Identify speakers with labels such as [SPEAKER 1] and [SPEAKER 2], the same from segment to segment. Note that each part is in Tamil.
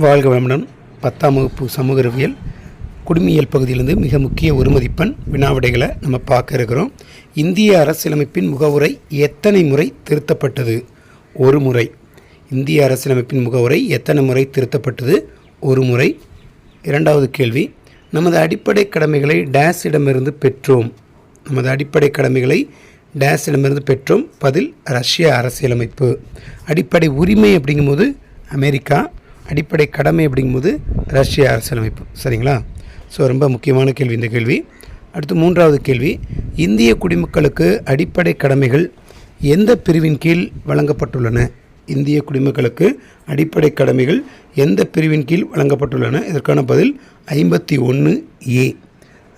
[SPEAKER 1] வாழ்க வளமுடன். பத்தாம் வகுப்பு சமூக அறிவியல் குடிமியல் பகுதியிலிருந்து மிக முக்கிய ஒரு மதிப்பெண் வினாவிடைகளை நம்ம பார்க்க இருக்கிறோம். இந்திய அரசியலமைப்பின் முகவுரை எத்தனை முறை திருத்தப்பட்டது? ஒரு முறை. இந்திய அரசியலமைப்பின் முகவுரை எத்தனை முறை திருத்தப்பட்டது? ஒரு முறை. இரண்டாவது கேள்வி நமது அடிப்படை கடமைகளை டேஸிடமிருந்து பெற்றோம். நமது அடிப்படை கடமைகளை டேஸிடமிருந்து பெற்றோம். பதில் ரஷ்ய அரசியலமைப்பு. அடிப்படை உரிமை அப்படிங்கும்போது அமெரிக்கா அடிப்படை கடமை அப்படிங்கும்போது ரஷ்ய அரசியலமைப்பு. சரிங்களா? ஸோ ரொம்ப முக்கியமான கேள்வி இந்த கேள்வி. அடுத்து மூன்றாவது கேள்வி. இந்திய குடிமக்களுக்கு அடிப்படை கடமைகள் எந்த பிரிவின் கீழ் வழங்கப்பட்டுள்ளன? இந்திய குடிமக்களுக்கு அடிப்படை கடமைகள் எந்த பிரிவின் கீழ் வழங்கப்பட்டுள்ளன? இதற்கான பதில் ஐம்பத்தி ஒன்று ஏ.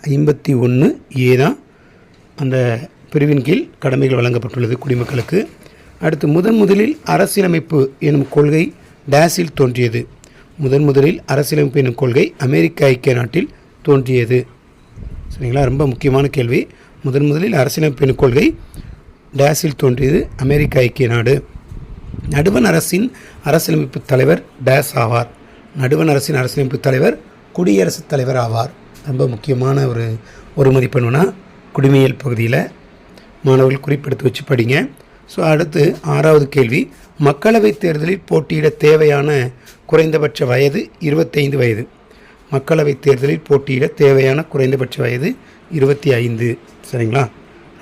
[SPEAKER 1] ஐம்பத்தி ஒன்று ஏ தான் அந்த பிரிவின் கீழ் கடமைகள் வழங்கப்பட்டுள்ளது குடிமக்களுக்கு. அடுத்து முதன் முதலில் அரசியலமைப்பு எனும் கொள்கை டேஸில் தோன்றியது. முதன் முதலில் அரசியலமைப்பு எனும் கொள்கை அமெரிக்க ஐக்கிய நாட்டில் தோன்றியது. சரிங்களா? ரொம்ப முக்கியமான கேள்வி. முதன் முதலில் அரசியலமைப்பு எனும் கொள்கை டேஸில் தோன்றியது அமெரிக்க ஐக்கிய நாடு. நடுவண் அரசின் அரசியலமைப்பு தலைவர் டேஸ் ஆவார். நடுவண் அரசின் அரசியலமைப்பு தலைவர் குடியரசுத் தலைவர் ஆவார். ரொம்ப முக்கியமான ஒரு ஒரு மதிப்பெண்ணுனா குடிமையியல் பகுதியில் மாணவர்கள் குறிப்பெடுத்து வச்சு படிங்க. ஸோ அடுத்து ஆறாவது கேள்வி. மக்களவைத் தேர்தலில் போட்டியிட தேவையான குறைந்தபட்ச வயது இருபத்தைந்து வயது. மக்களவைத் தேர்தலில் போட்டியிட தேவையான குறைந்தபட்ச வயது இருபத்தி ஐந்து சரிங்களா?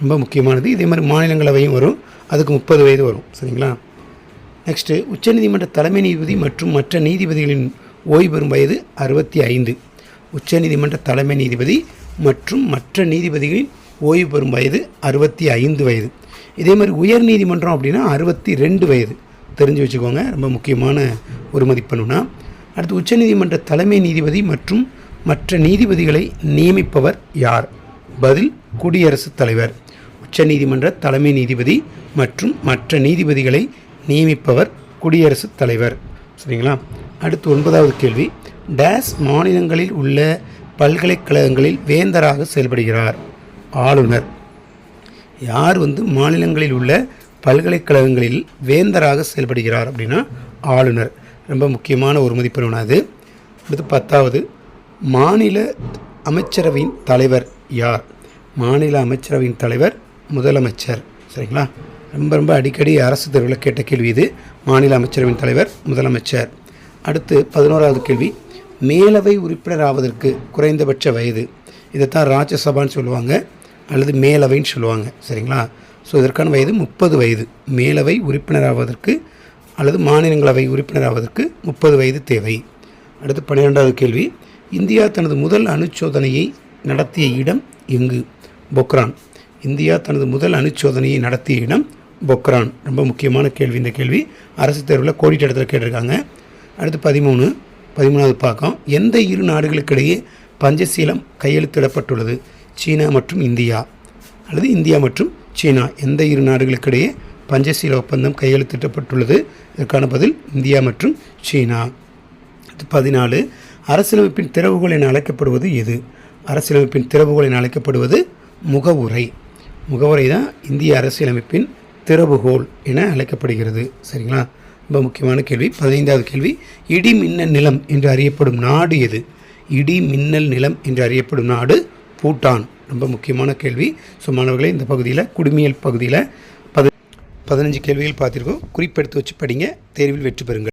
[SPEAKER 1] ரொம்ப முக்கியமானது. இதே மாதிரி மாநிலங்களவையும் வரும். அதுக்கு முப்பது வயது வரும். சரிங்களா? நெக்ஸ்ட்டு உச்சநீதிமன்ற தலைமை நீதிபதி மற்றும் மற்ற நீதிபதிகளின் ஓய்வு பெறும் வயது அறுபத்தி ஐந்து உச்சநீதிமன்ற தலைமை நீதிபதி மற்றும் மற்ற நீதிபதிகளின் ஓய்வு பெறும் வயது அறுபத்தி ஐந்து வயது. இதே மாதிரி உயர் நீதிமன்றம் அப்படின்னா அறுபத்தி ரெண்டு வயது. தெரிஞ்சு வச்சுக்கோங்க. ரொம்ப முக்கியமான ஒரு மதிப்பெண்ணுனா. அடுத்து உச்சநீதிமன்ற தலைமை நீதிபதி மற்றும் மற்ற நீதிபதிகளை நியமிப்பவர் யார்? பதில் குடியரசுத் தலைவர். உச்சநீதிமன்ற தலைமை நீதிபதி மற்றும் மற்ற நீதிபதிகளை நியமிப்பவர் குடியரசுத் தலைவர். சரிங்களா? அடுத்து ஒன்பதாவது கேள்வி. டேஸ் மாநிலங்களில் உள்ள பல்கலைக்கழகங்களில் வேந்தராக செயல்படுகிறார். ஆளுநர். யார் வந்து மாநிலங்களில் உள்ள பல்கலைக்கழகங்களில் வேந்தராக செயல்படுகிறார் அப்படின்னா ஆளுநர். ரொம்ப முக்கியமான ஒரு மதிப்பெண்ணான அது. அடுத்து பத்தாவது மாநில அமைச்சரவையின் தலைவர் யார்? மாநில அமைச்சரவையின் தலைவர் முதலமைச்சர். சரிங்களா? ரொம்ப ரொம்ப அடிக்கடி அரசு தேர்வில் கேட்ட கேள்வி இது. மாநில அமைச்சரவையின் தலைவர் முதலமைச்சர். அடுத்து பதினோராவது கேள்வி மேலவை உறுப்பினர் ஆவதற்கு குறைந்தபட்ச வயது. இதைத்தான் ராஜ்யசபான்னு சொல்லுவாங்க. அல்லது மேலவைன்னு சொல்லுவாங்க சரிங்களா? ஸோ இதற்கான வயது முப்பது வயது. மேலவை உறுப்பினர் ஆவதற்கு அல்லது மாநிலங்களவை உறுப்பினர் ஆவதற்கு முப்பது வயது தேவை. அடுத்து பன்னிரெண்டாவது கேள்வி. இந்தியா தனது முதல் அணுச்சோதனையை நடத்திய இடம் எங்கு? பொக்ரான். இந்தியா தனது முதல் அணுச்சோதனையை நடத்திய இடம் பொக்ரான். ரொம்ப முக்கியமான கேள்வி இந்த கேள்வி. அரசு தேர்வில் கோடிட்ட இடத்துல கேட்டிருக்காங்க. அடுத்து பதிமூணு. பதிமூணாவது பாக்கம் எந்த இரு நாடுகளுக்கிடையே பஞ்சசீலம் கையெழுத்திடப்பட்டுள்ளது? சீனா மற்றும் இந்தியா அல்லது இந்தியா மற்றும் சீனா எந்த இரு நாடுகளுக்கிடையே பஞ்சசீல ஒப்பந்தம் கையெழுத்திடப்பட்டுள்ளது இதற்கான பதில் இந்தியா மற்றும் சீனா. பதினாலு அரசியலமைப்பின் திறவுகோல் என அழைக்கப்படுவது எது? அரசியலமைப்பின் திறவுகோல் என அழைக்கப்படுவது முகவுரை. முகவுரை தான் இந்திய அரசியலமைப்பின் திறவுகோல் என அழைக்கப்படுகிறது. சரிங்களா? ரொம்ப முக்கியமான கேள்வி. பதினைந்தாவது கேள்வி இடி மின்னல் நிலம் என்று அறியப்படும் நாடு எது? இடி மின்னல் நிலம் என்று அறியப்படும் நாடு பூட்டான்? ரொம்ப முக்கியமான கேள்வி. ஸோ மாணவர்களே இந்த பகுதியில் குடிமியல் பகுதியில் பதி பதினஞ்சு கேள்விகள் பார்த்துருக்கோம். குறிப்பெடுத்து வச்சு படிங்க. தேர்வில் வெற்றி பெறுங்கள்.